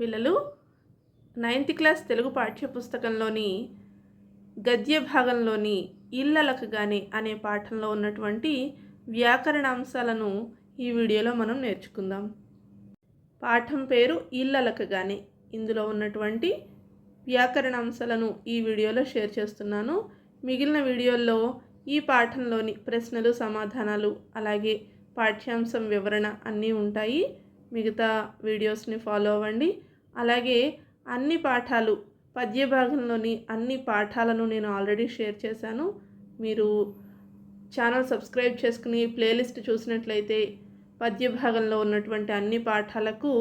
పిల్లలు ninth class Telugu పాఠ్యపుస్తకంలోని గద్య భాగంలోని ఇల్లలకు అనే పాఠంలో ఉన్నటువంటి వ్యాకరణ అంశాలను ఈ వీడియోలో మనం నేర్చుకుందాం. పాఠం పేరు ఇల్లలకు ఇందులో ఉన్నటువంటి వ్యాకరణ అంశాలను ఈ వీడియోలో షేర్ చేస్తున్నాను. మిగిలిన వీడియోల్లో ఈ పాఠంలోని ప్రశ్నలు సమాధానాలు అలాగే పాఠ్యాంశం వివరణ అన్నీ ఉంటాయి. మిగతా వీడియోస్ని ఫాలో అవ్వండి. అలాగే అన్ని పాఠాలు పద్య భాగంలోని అన్ని పాఠాలను నేను ఆల్రెడీ షేర్ చేశాను. మీరు ఛానల్ సబ్స్క్రైబ్ చేసుకుని ప్లేలిస్ట్ చూసినట్లయితే పద్య భాగంలో ఉన్నటువంటి అన్ని పాఠాలకు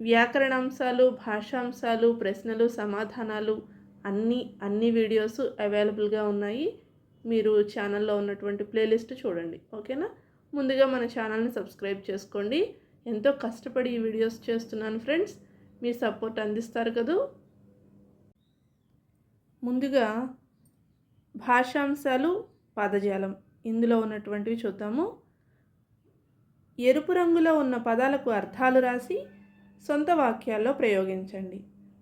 వ్యాకరణాంశాలు భాషాంశాలు ప్రశ్నలు సమాధానాలు అన్ని అన్ని వీడియోస్ అవైలబుల్గా ఉన్నాయి. మీరు ఛానల్లో ఉన్నటువంటి ప్లేలిస్ట్ చూడండి. ఓకేనా? ముందుగా మన ఛానల్ని సబ్స్క్రైబ్ చేసుకోండి. ఎంతో కష్టపడి ఈ వీడియోస్ చేస్తున్నాను ఫ్రెండ్స్. మీ సపోర్ట్ అందిస్తారు కదూ? ముందుగా భాషాంశాలు పదజాలం. ఇందులో ఉన్నటువంటివి చూద్దాము. ఎరుపు రంగులో ఉన్న పదాలకు అర్థాలు రాసి సొంత వాక్యాల్లో ప్రయోగించండి.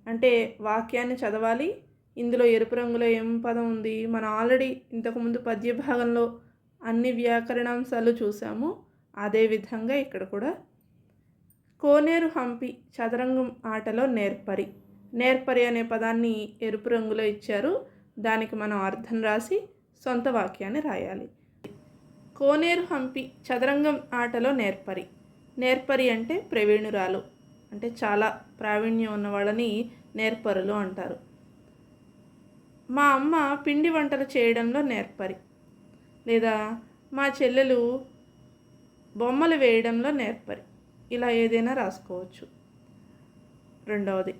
అంటే వాక్యాన్ని చదవాలి. ఇందులో ఎరుపు రంగులో ఏం పదం ఉంది? మనం ఆల్రెడీ ఇంతకుముందు పద్య భాగంలో అన్ని వ్యాకరణాంశాలు చూసాము. అదేవిధంగా ఇక్కడ కూడా కోనేరు హంపి చదరంగం ఆటలో నేర్పరి. నేర్పరి అనే పదాన్ని ఎరుపు రంగులో ఇచ్చారు. దానికి మనం అర్థం రాసి సొంత వాక్యాన్ని రాయాలి. కోనేరు హంపి చదరంగం ఆటలో నేర్పరి. నేర్పరి అంటే ప్రవీణురాలు అంటే చాలా ప్రావీణ్యం ఉన్న వాళ్ళని నేర్పరులు అంటారు. మా అమ్మ పిండి వంటలు చేయడంలో నేర్పరి లేదా మా చెల్లెలు బొమ్మలు వేయడంలో నేర్పరి. ఇలా ఏదైనా రాసుకోవచ్చు. రెండవది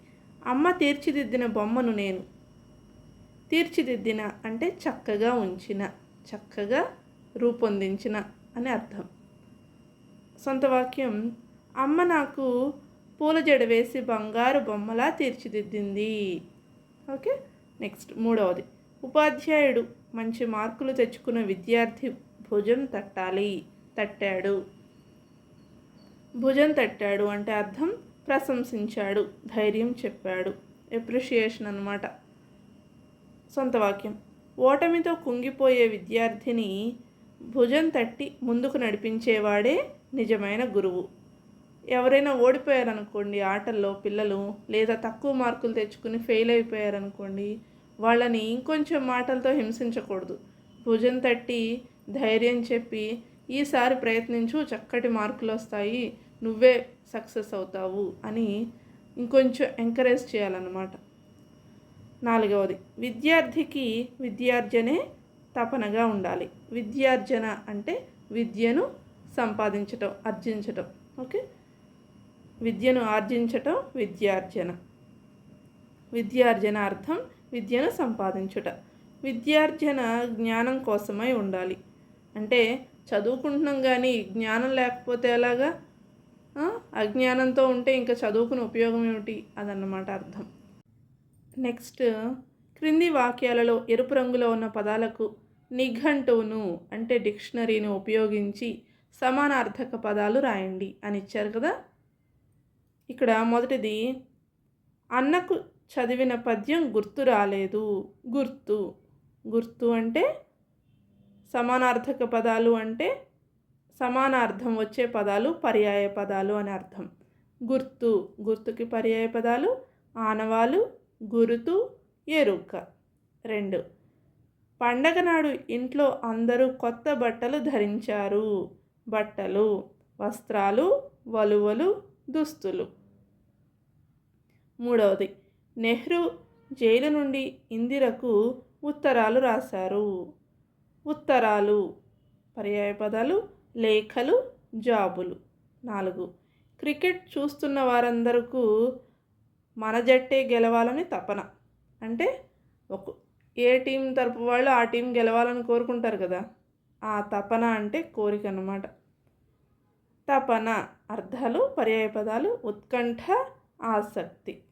అమ్మ తీర్చిదిద్దిన బొమ్మను నేను తీర్చిదిద్దిన అంటే చక్కగా ఉంచిన చక్కగా రూపొందించిన అని అర్థం. సొంత వాక్యం అమ్మ నాకు పూల జడ వేసి బంగారు బొమ్మలా తీర్చిదిద్దింది. ఓకే నెక్స్ట్ మూడవది ఉపాధ్యాయుడు మంచి మార్కులు తెచ్చుకున్న విద్యార్థి భుజం తట్టాలి తట్టాడు. భుజం తట్టాడు అంటే అర్థం ప్రశంసించాడు ధైర్యం చెప్పాడు. ఎప్రిషియేషన్ అనమాట సొంత వాక్యం. ఓటమితో కుంగిపోయే విద్యార్థిని భుజం తట్టి ముందుకు నడిపించేవాడే నిజమైన గురువు. ఎవరైనా ఓడిపోయారనుకోండి ఆటల్లో పిల్లలు లేదా తక్కువ మార్కులు తెచ్చుకుని ఫెయిల్ అయిపోయారనుకోండి వాళ్ళని ఇంకొంచెం మాటలతో హింసించకూడదు. భుజం తట్టి ధైర్యం చెప్పి ఈసారి ప్రయత్నించు చక్కటి మార్కులు వస్తాయి నువ్వే సక్సెస్ అవుతావు అని ఇంకొంచెం ఎంకరేజ్ చేయాలన్నమాట. నాలుగవది విద్యార్థికి విద్యార్జనే తపనగా ఉండాలి. విద్యార్జన అంటే విద్యను సంపాదించటం అర్జించటం ఓకే? విద్యను ఆర్జించటం విద్యార్జన. విద్యార్జన అర్థం విద్యను సంపాదించుట. విద్యార్జన జ్ఞానం కోసమై ఉండాలి. అంటే చదువుకుంటున్నాం కానీ జ్ఞానం లేకపోతే ఎలాగా? అజ్ఞానంతో ఉంటే ఇంకా చదువుకుని ఉపయోగం ఏమిటి? అదన్నమాట అర్థం. నెక్స్ట్ క్రింది వాక్యాలలో ఎరుపు రంగులో ఉన్న పదాలకు నిఘంటువును అంటే డిక్షనరీని ఉపయోగించి సమానార్థక పదాలు రాయండి అని ఇచ్చారు కదా? ఇక్కడ మొదటిది అన్నకు చదివిన పద్యం గుర్తు రాలేదు. గుర్తు. గుర్తు అంటే సమానార్థక పదాలు అంటే సమానార్థం వచ్చే పదాలు పర్యాయ పదాలు అని అర్థం. గుర్తు గుర్తుకి పర్యాయ పదాలు ఆనవాలు గురుతు ఎరుక. రెండు. పండగ నాడు ఇంట్లో అందరూ కొత్త బట్టలు ధరించారు. బట్టలు వస్త్రాలు వలువలు దుస్తులు. మూడవది. నెహ్రూ జైలు నుండి ఇందిరకు ఉత్తరాలు రాశారు. ఉత్తరాలు పర్యాయ పదాలు లేఖలు జాబులు. నాలుగు. క్రికెట్ చూస్తున్న వారందరకు మన జట్టే గెలవాలని తపన. అంటే ఒక ఏ టీం తరపు వాళ్ళు ఆ టీం గెలవాలని కోరుకుంటారు కదా? ఆ తపన అంటే కోరిక అన్నమాట. తపన అర్థాలు పర్యాయ పదాలు ఉత్కంఠ ఆసక్తి.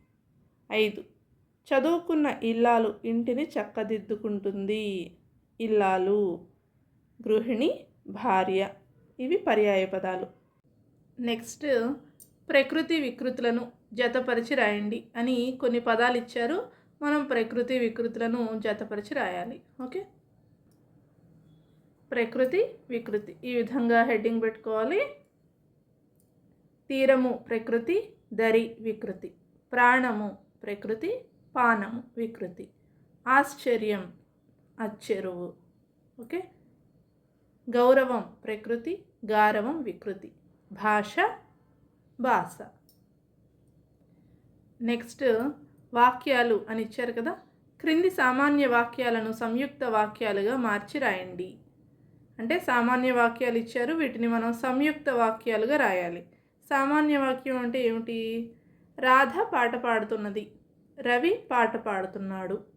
ఐదు. చదువుకున్న ఇల్లాలు ఇంటిని చక్కదిద్దుకుంటుంది. ఇల్లాలు. గృహిణి భార్య. ఇవి పర్యాయ పదాలు. నెక్స్ట్ ప్రకృతి వికృతులను జతపరిచి రాయండి అని కొన్ని పదాలు ఇచ్చారు. మనం ప్రకృతి వికృతులను జతపరిచి రాయాలి. ఓకే? ప్రకృతి వికృతి. ఈ విధంగా హెడ్డింగ్ పెట్టుకోవాలి. తీరము ప్రకృతి దరి వికృతి. ప్రాణము ప్రకృతి పానము వికృతి. ఆశ్చర్యం అచ్చెరువు. ఓకే? గౌరవం ప్రకృతి గారవం వికృతి. భాష భాష. నెక్స్ట్ వాక్యాలు అని ఇచ్చారు కదా? క్రింది సామాన్య వాక్యాలను సంయుక్త వాక్యాలుగా మార్చి రాయండి. అంటే సామాన్య వాక్యాలు ఇచ్చారు వీటిని మనం సంయుక్త వాక్యాలుగా రాయాలి. సామాన్య వాక్యం అంటే ఏమిటి? రాధ పాట పాడుతున్నది. రవి పాట పాడుతున్నాడు.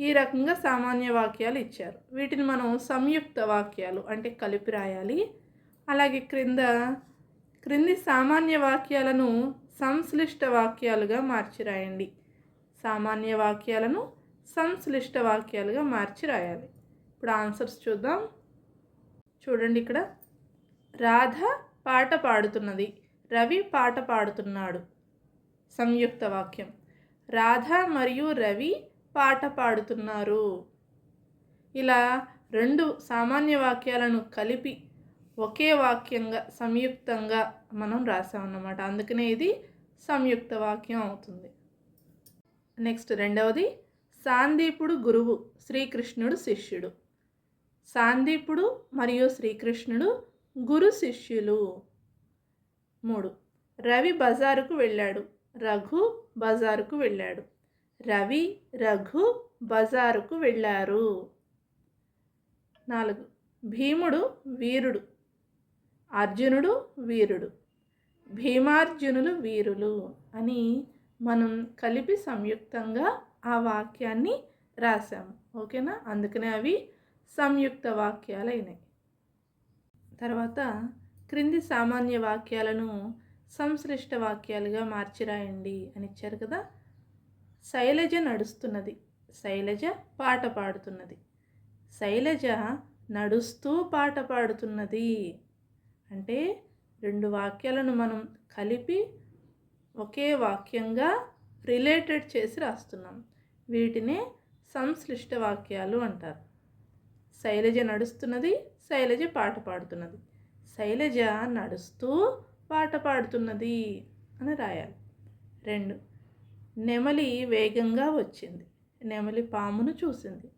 ఈ రకంగా సామాన్య వాక్యాలు ఇచ్చారు. వీటిని మనం సంయుక్త వాక్యాలు అంటే కలిపి రాయాలి. అలాగే క్రింద క్రింది సామాన్య వాక్యాలను సంశ్లిష్ట వాక్యాలుగా మార్చి రాయండి. సామాన్య వాక్యాలను సంశ్లిష్ట వాక్యాలుగా మార్చి రాయాలి. ఇప్పుడు ఆన్సర్స్ చూద్దాం. చూడండి ఇక్కడ. రాధ పాట పాడుతున్నది. రవి పాట పాడుతున్నాడు. సంయుక్త వాక్యం. రాధ మరియు రవి పాట పాడుతున్నారు. ఇలా రెండు సామాన్య వాక్యాలను కలిపి ఒకే వాక్యంగా సంయుక్తంగా మనం రాసామన్నమాట. అందుకనే ఇది సంయుక్త వాక్యం అవుతుంది. నెక్స్ట్ రెండవది సాందీపుడు గురువు శ్రీకృష్ణుడు శిష్యుడు. సాందీపుడు మరియు శ్రీకృష్ణుడు గురు శిష్యులు. మూడు రవి బజారుకు వెళ్ళాడు. రఘు బజారుకు వెళ్ళాడు. రవి రఘు బజారుకు వెళ్ళారు. నాలుగు. భీముడు వీరుడు. అర్జునుడు వీరుడు. భీమార్జునులు వీరులు అని మనం కలిపి సంయుక్తంగా ఆ వాక్యాన్ని రాసాము ఓకేనా? అందుకనే అవి సంయుక్త వాక్యాలు అయినాయి తర్వాత క్రింది సామాన్య వాక్యాలను సంశ్లిష్ట వాక్యాలుగా మార్చి రాయండి అని ఇచ్చారు కదా? శైలజ నడుస్తున్నది. శైలజ పాట పాడుతున్నది. శైలజ నడుస్తూ పాట పాడుతున్నది. అంటే రెండు వాక్యాలను మనం కలిపి ఒకే వాక్యంగా రిలేటెడ్ చేసి రాస్తున్నాం. వీటినే సంశ్లిష్ట వాక్యాలు అంటారు. శైలజ నడుస్తున్నది శైలజ పాట పాడుతున్నది. శైలజ నడుస్తూ పాట పాడుతున్నది అని రాయాలి. రెండు నెమలి వేగంగా వచ్చింది. నెమలి పామును చూసింది.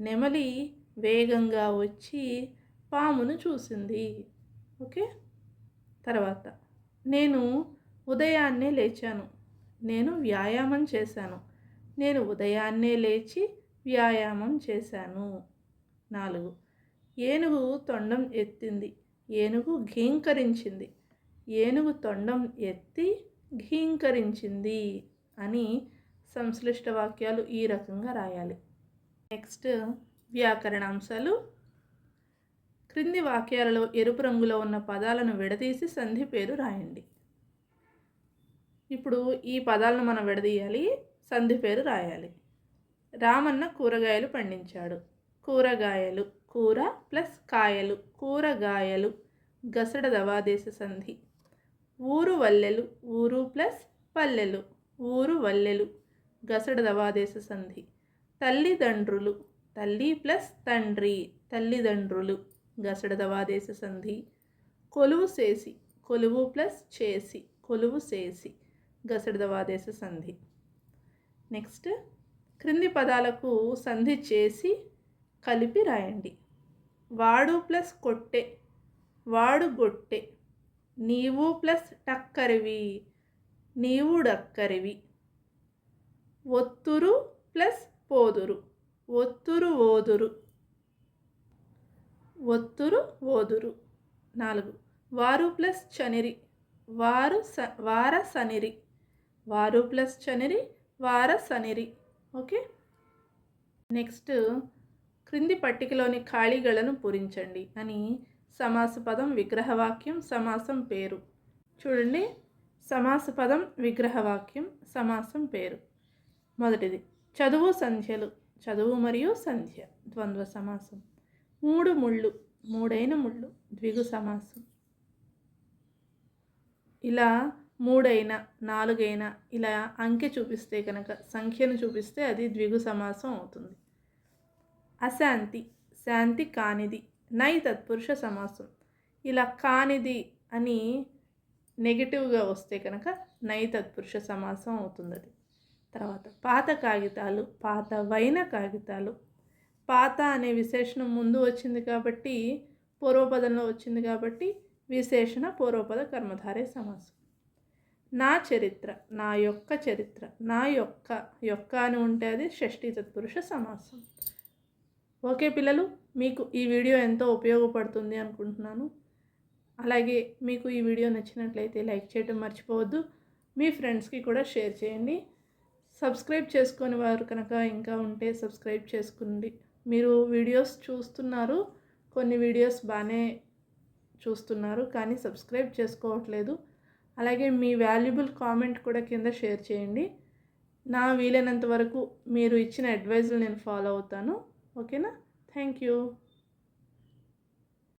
నెమలి వేగంగా వచ్చి పామును చూసింది. ఓకే? తర్వాత నేను ఉదయాన్నే లేచాను. నేను వ్యాయామం చేశాను. నేను ఉదయాన్నే లేచి వ్యాయామం చేశాను. నాలుగు ఏనుగు తొండం ఎత్తింది. ఏనుగు ఘీంకరించింది. ఏనుగు తొండం ఎత్తి ఘీంకరించింది. అని సంశ్లిష్ట వాక్యాలు ఈ రకంగా రాయాలి. నెక్స్ట్ వ్యాకరణాంశాలు. క్రింది వాక్యాలలో ఎరుపు రంగులో ఉన్న పదాలను విడదీసి సంధి పేరు రాయండి. ఇప్పుడు ఈ పదాలను మనం విడదీయాలి సంధి పేరు రాయాలి. రామన్న కూరగాయలు పండించాడు. కూరగాయలు కూర ప్లస్ కాయలు కూరగాయలు గసడ దవాదేశ సంధి. ఊరు వల్లెలు ఊరు ప్లస్ పల్లెలు. ఊరు వల్లెలు గసడ దవాదేశ సంధి. తల్లిదండ్రులు తల్లి ప్లస్ తండ్రి తల్లిదండ్రులు గసడ దవాదేశ సంధి. కొలువు చేసి కొలువు ప్లస్ చేసి కొలువు చేసి గసడ దవాదేశ సంధి. నెక్స్ట్ క్రింది పదాలకు సంధి చేసి కలిపి రాయండి. వాడు ప్లస్ కొట్టే వాడు గొట్టె నీవు ప్లస్ టక్కరివి నీవు డక్కరివి ఒత్తురు ప్లస్ పోదురు. ఒత్తురు ఓదురు. ఒత్తురు ఓదురు. నాలుగు. వారు ప్లస్ చనిరి. వారు స వార సనిరి. వారు ప్లస్ చనిరి వార సనిరి. ఓకే? నెక్స్ట్ క్రింది పట్టికలోని ఖాళీలను పూరించండి అని సమాస పదం విగ్రహవాక్యం సమాసం పేరు. చూడండి. సమాస పదం విగ్రహవాక్యం సమాసం పేరు. మొదటిది చదువు సంధ్యలు చదువు మరియు సంధ్య ద్వంద్వ సమాసం. మూడు ముళ్ళు మూడైన ముళ్ళు ద్విగు సమాసం. ఇలా మూడైనా నాలుగైనా ఇలా అంకె చూపిస్తే కనుక సంఖ్యను చూపిస్తే అది ద్విగు సమాసం అవుతుంది. అశాంతి శాంతి కానిది నై తత్పురుష సమాసం. ఇలా కానిది అని నెగిటివ్గా వస్తే కనుక నై తత్పురుష సమాసం అవుతుంది అది తర్వాత పాత కాగితాలు పాత వైన కాగితాలు. పాత అనే విశేషణం ముందు వచ్చింది కాబట్టి పూర్వపదంలో వచ్చింది కాబట్టి విశేషణ పూర్వపద కర్మధారే సమాసం. నా చరిత్ర నా యొక్క చరిత్ర నా యొక్క యొక్క అని ఉంటే అది షష్ఠీ తత్పురుష సమాసం. ఓకే పిల్లలు మీకు ఈ వీడియో ఎంతో ఉపయోగపడుతుంది అనుకుంటున్నాను. అలాగే మీకు ఈ వీడియో నచ్చినట్లయితే లైక్ చేయడం మర్చిపోవద్దు. మీ ఫ్రెండ్స్కి కూడా షేర్ చేయండి. సబ్స్క్రైబ్ చేసుకొని వారు కనుక ఇంకా ఉంటే సబ్స్క్రైబ్ చేసుకోండి. మీరు వీడియోస్ చూస్తున్నారు కొన్ని వీడియోస్ బాగానే చూస్తున్నారు కానీ సబ్స్క్రైబ్ చేసుకోవట్లేదు. అలాగే మీ వాల్యుబుల్ కామెంట్ కూడా కింద షేర్ చేయండి. నా వీలైనంత వరకు మీరు ఇచ్చిన అడ్వైజులు నేను ఫాలో అవుతాను. ఓకేనా? Thank you.